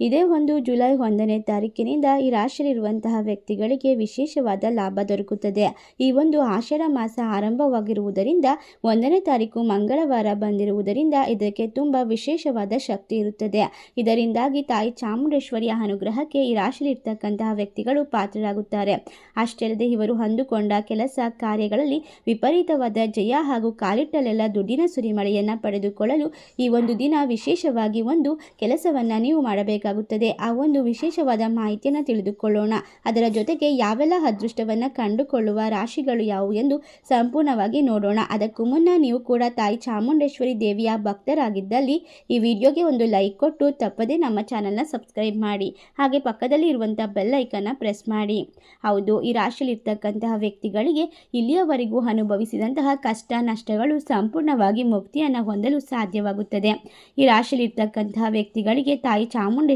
ಇದೇ ಒಂದು ಜುಲೈ ಒಂದನೇ ತಾರೀಕಿನಿಂದ ಈ ರಾಶಿಯಲ್ಲಿರುವಂತಹ ವ್ಯಕ್ತಿಗಳಿಗೆ ವಿಶೇಷವಾದ ಲಾಭ ದೊರಕುತ್ತದೆ. ಈ ಒಂದು ಆಷಾಢ ಮಾಸ ಆರಂಭವಾಗಿರುವುದರಿಂದ, ಒಂದನೇ ತಾರೀಕು ಮಂಗಳವಾರ ಬಂದಿರುವುದರಿಂದ ಇದಕ್ಕೆ ತುಂಬ ವಿಶೇಷವಾದ ಶಕ್ತಿ ಇರುತ್ತದೆ. ಇದರಿಂದಾಗಿ ತಾಯಿ ಚಾಮುಂಡೇಶ್ವರಿಯ ಅನುಗ್ರಹಕ್ಕೆ ಈ ರಾಶಿಯಲ್ಲಿರ್ತಕ್ಕಂತಹ ವ್ಯಕ್ತಿಗಳು ಪಾತ್ರರಾಗುತ್ತಾರೆ. ಅಷ್ಟೇ ಅಲ್ಲದೆ ಇವರು ಹೊಂದಿಕೊಂಡ ಕೆಲಸ ಕಾರ್ಯಗಳಲ್ಲಿ ವಿಪರೀತವಾದ ಜಯ ಹಾಗೂ ಕಾಲಿಟ್ಟಲೆಲ್ಲ ದುಡ್ಡಿನ ಸುರಿಮಳೆಯನ್ನು ಪಡೆದುಕೊಳ್ಳಲು ಈ ಒಂದು ದಿನ ವಿಶೇಷವಾಗಿ ಒಂದು ಕೆಲಸವನ್ನು ನೀವು ಮಾಡಬೇಕಾಗುತ್ತದೆ. ಆ ಒಂದು ವಿಶೇಷವಾದ ಮಾಹಿತಿಯನ್ನು ತಿಳಿದುಕೊಳ್ಳೋಣ. ಅದರ ಜೊತೆಗೆ ಯಾವೆಲ್ಲ ಅದೃಷ್ಟವನ್ನು ಕಂಡುಕೊಳ್ಳುವ ರಾಶಿಗಳು ಯಾವುವು ಎಂದು ಸಂಪೂರ್ಣವಾಗಿ ನೋಡೋಣ. ಅದಕ್ಕೂ ಮುನ್ನ ನೀವು ಕೂಡ ತಾಯಿ ಚಾಮುಂಡೇಶ್ವರಿ ದೇವಿಯ ಭಕ್ತರಾಗಿದ್ದಲ್ಲಿ ಈ ವಿಡಿಯೋಗೆ ಒಂದು ಲೈಕ್ ಕೊಟ್ಟು ತಪ್ಪದೇ ನಮ್ಮ ಚಾನಲ್ನ ಸಬ್ಸ್ಕ್ರೈಬ್ ಮಾಡಿ. ಹಾಗೆ ಪಕ್ಕದಲ್ಲಿ ಇರುವಂಥ ಬೆಲ್ ಐಕನ್ನ ಪ್ರೆಸ್ ಮಾಡಿ. ಹೌದು, ಈ ರಾಶಿಯಲ್ಲಿರ್ತಕ್ಕಂತಹ ವ್ಯಕ್ತಿಗಳಿಗೆ ಇಲ್ಲಿಯವರೆಗೂ ಅನುಭವಿಸಿದಂತಹ ಕಷ್ಟ, ನಷ್ಟಗಳು ಸಂಪೂರ್ಣವಾಗಿ ಮುಕ್ತಿಯನ್ನು ಹೊಂದಲು ಸಾಧ್ಯವಾಗುತ್ತದೆ. ಈ ರಾಶಿಯಲ್ಲಿರ್ತಕ್ಕಂತಹ ವ್ಯಕ್ತಿಗಳಿಗೆ ತಾಯಿ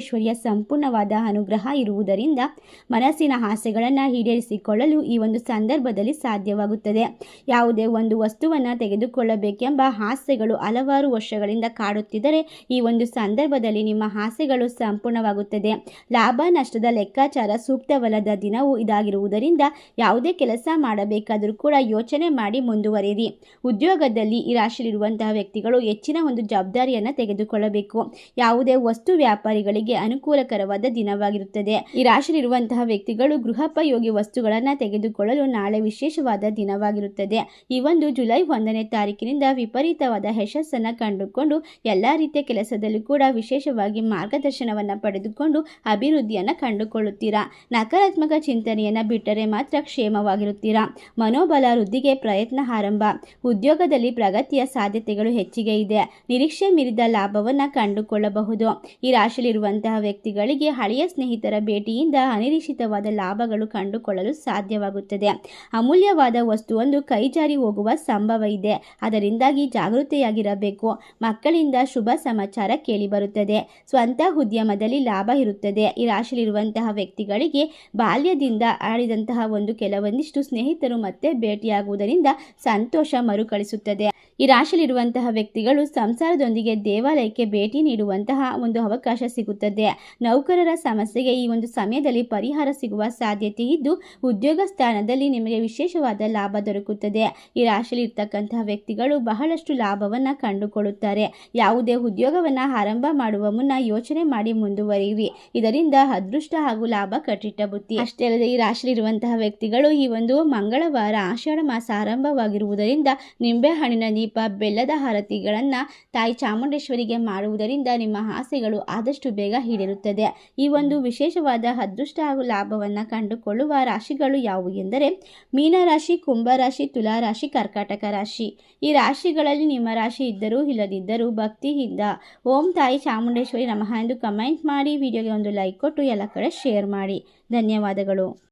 ಚಾಮುಂಡೇಶ್ವರಿಯ ಸಂಪೂರ್ಣವಾದ ಅನುಗ್ರಹ ಇರುವುದರಿಂದ ಮನಸ್ಸಿನ ಆಸೆಗಳನ್ನು ಈಡೇರಿಸಿಕೊಳ್ಳಲು ಈ ಒಂದು ಸಂದರ್ಭದಲ್ಲಿ ಸಾಧ್ಯವಾಗುತ್ತದೆ. ಯಾವುದೇ ಒಂದು ವಸ್ತುವನ್ನು ತೆಗೆದುಕೊಳ್ಳಬೇಕೆಂಬ ಆಸೆಗಳು ಹಲವಾರು ವರ್ಷಗಳಿಂದ ಕಾಡುತ್ತಿದ್ದರೆ ಈ ಒಂದು ಸಂದರ್ಭದಲ್ಲಿ ನಿಮ್ಮ ಆಸೆಗಳು ಸಂಪೂರ್ಣವಾಗುತ್ತದೆ. ಲಾಭ, ನಷ್ಟದ ಲೆಕ್ಕಾಚಾರ ಸೂಕ್ತವಲ್ಲದ ದಿನವೂ ಇದಾಗಿರುವುದರಿಂದ ಯಾವುದೇ ಕೆಲಸ ಮಾಡಬೇಕಾದರೂ ಕೂಡ ಯೋಚನೆ ಮಾಡಿ ಮುಂದುವರಿಯಿರಿ. ಉದ್ಯೋಗದಲ್ಲಿ ಈ ರಾಶಿಯಲ್ಲಿರುವಂತಹ ವ್ಯಕ್ತಿಗಳು ಹೆಚ್ಚಿನ ಒಂದು ಜವಾಬ್ದಾರಿಯನ್ನು ತೆಗೆದುಕೊಳ್ಳಬೇಕು. ಯಾವುದೇ ವಸ್ತು ವ್ಯಾಪಾರಿಗಳಿಗೆ ಅನುಕೂಲಕರವಾದ ದಿನವಾಗಿರುತ್ತದೆ. ಈ ರಾಶಿಯಲ್ಲಿರುವಂತಹ ವ್ಯಕ್ತಿಗಳು ಗೃಹೋಪಯೋಗಿ ವಸ್ತುಗಳನ್ನು ತೆಗೆದುಕೊಳ್ಳಲು ನಾಳೆ ವಿಶೇಷವಾದ ದಿನವಾಗಿರುತ್ತದೆ. ಈ ಒಂದು ಜುಲೈ ಒಂದನೇ ತಾರೀಕಿನಿಂದ ವಿಪರೀತವಾದ ಯಶಸ್ಸನ್ನು ಕಂಡುಕೊಂಡು ಎಲ್ಲ ರೀತಿಯ ಕೆಲಸದಲ್ಲೂ ಕೂಡ ವಿಶೇಷವಾಗಿ ಮಾರ್ಗದರ್ಶನವನ್ನು ಪಡೆದುಕೊಂಡು ಅಭಿವೃದ್ಧಿಯನ್ನು ಕಂಡುಕೊಳ್ಳುತ್ತೀರಾ? ನಕಾರಾತ್ಮಕ ಚಿಂತನೆಯನ್ನು ಬಿಟ್ಟರೆ ಮಾತ್ರ ಕ್ಷೇಮವಾಗಿರುತ್ತೀರಾ? ಮನೋಬಲ ವೃದ್ಧಿಗೆ ಪ್ರಯತ್ನ ಆರಂಭ. ಉದ್ಯೋಗದಲ್ಲಿ ಪ್ರಗತಿಯ ಸಾಧ್ಯತೆಗಳು ಹೆಚ್ಚಿಗೆ ಇದೆ. ನಿರೀಕ್ಷೆ ಮೀರಿದ ಲಾಭವನ್ನು ಕಂಡುಕೊಳ್ಳಬಹುದು. ಈ ರಾಶಿಯಲ್ಲಿರುವಂತಹ ವ್ಯಕ್ತಿಗಳಿಗೆ ಹಳೆಯ ಸ್ನೇಹಿತರ ಭೇಟಿಯಿಂದ ಅನಿರೀಕ್ಷಿತವಾದ ಲಾಭಗಳು ಕಂಡುಕೊಳ್ಳಲು ಸಾಧ್ಯವಾಗುತ್ತದೆ. ಅಮೂಲ್ಯವಾದ ವಸ್ತುವೊಂದು ಕೈಜಾರಿ ಹೋಗುವ ಸಂಭವ ಇದೆ. ಅದರಿಂದಾಗಿ ಜಾಗೃತೆಯಾಗಿರಬೇಕು. ಮಕ್ಕಳಿಂದ ಶುಭ ಸಮಾಚಾರ ಕೇಳಿಬರುತ್ತದೆ ಸ್ವಂತ ಉದ್ಯಮದಲ್ಲಿ ಲಾಭ ಇರುತ್ತದೆ. ಈ ರಾಶಿಯಲ್ಲಿರುವಂತಹ ವ್ಯಕ್ತಿಗಳಿಗೆ ಬಾಲ್ಯದಿಂದ ಆಡಿದಂತಹ ಒಂದು ಕೆಲವೊಂದಿಷ್ಟು ಸ್ನೇಹಿತರು ಮತ್ತೆ ಭೇಟಿಯಾಗುವುದರಿಂದ ಸಂತೋಷ ಮರುಕಳಿಸುತ್ತದೆ. ಈ ರಾಶಿಯಲ್ಲಿರುವಂತಹ ವ್ಯಕ್ತಿಗಳು ಸಂಸಾರದೊಂದಿಗೆ ದೇವಾಲಯಕ್ಕೆ ಭೇಟಿ ನೀಡುವಂತಹ ಒಂದು ಅವಕಾಶ ಸಿಗುತ್ತದೆ. ನೌಕರರ ಸಮಸ್ಯೆಗೆ ಈ ಒಂದು ಸಮಯದಲ್ಲಿ ಪರಿಹಾರ ಸಿಗುವ ಸಾಧ್ಯತೆ ಇದ್ದು, ಉದ್ಯೋಗ ಸ್ಥಾನದಲ್ಲಿ ನಿಮಗೆ ವಿಶೇಷವಾದ ಲಾಭ ದೊರಕುತ್ತದೆ. ಈ ರಾಶಿಯಲ್ಲಿ ಇರ್ತಕ್ಕಂತಹ ವ್ಯಕ್ತಿಗಳು ಬಹಳಷ್ಟು ಲಾಭವನ್ನು ಕಂಡುಕೊಳ್ಳುತ್ತಾರೆ. ಯಾವುದೇ ಉದ್ಯೋಗವನ್ನು ಆರಂಭ ಮಾಡುವ ಮುನ್ನ ಯೋಚನೆ ಮಾಡಿ ಮುಂದುವರಿಯಿರಿ. ಇದರಿಂದ ಅದೃಷ್ಟ ಹಾಗೂ ಲಾಭ ಕಟ್ಟಿಟ್ಟ ಬುತ್ತಿ ಅಷ್ಟೇ ಅಲ್ಲದೆ ಈ ರಾಶಿಯಲ್ಲಿ ಇರುವಂತಹ ವ್ಯಕ್ತಿಗಳು ಈ ಒಂದು ಮಂಗಳವಾರ, ಆಷಾಢ ಮಾಸ ಆರಂಭವಾಗಿರುವುದರಿಂದ ನಿಂಬೆಹಣ್ಣಿನ ದೀಪ, ಬೆಲ್ಲದ ಹಾರತಿಗಳನ್ನು ತಾಯಿ ಚಾಮುಂಡೇಶ್ವರಿಗೆ ಮಾಡುವುದರಿಂದ ನಿಮ್ಮ ಆಸೆಗಳು ಆದಷ್ಟು ಬೇಗ ಈಡೇರುತ್ತದೆ. ಈ ಒಂದು ವಿಶೇಷವಾದ ಅದೃಷ್ಟ ಹಾಗೂ ಲಾಭವನ್ನು ಕಂಡುಕೊಳ್ಳುವ ರಾಶಿಗಳು ಯಾವುವು ಎಂದರೆ ಮೀನರಾಶಿ ಕುಂಭರಾಶಿ ತುಲಾರಾಶಿ ಕರ್ಕಾಟಕ ರಾಶಿ. ಈ ರಾಶಿಗಳಲ್ಲಿ ನಿಮ್ಮ ರಾಶಿ ಇದ್ದರೂ ಇಲ್ಲದಿದ್ದರೂ ಭಕ್ತಿಯಿಂದ ಓಂ ತಾಯಿ ಚಾಮುಂಡೇಶ್ವರಿ ನಮಃ ಎಂದು ಕಮೆಂಟ್ ಮಾಡಿ, ವಿಡಿಯೋಗೆ ಒಂದು ಲೈಕ್ ಕೊಟ್ಟು ಎಲ್ಲ ಕಡೆ ಶೇರ್ ಮಾಡಿ. ಧನ್ಯವಾದಗಳು.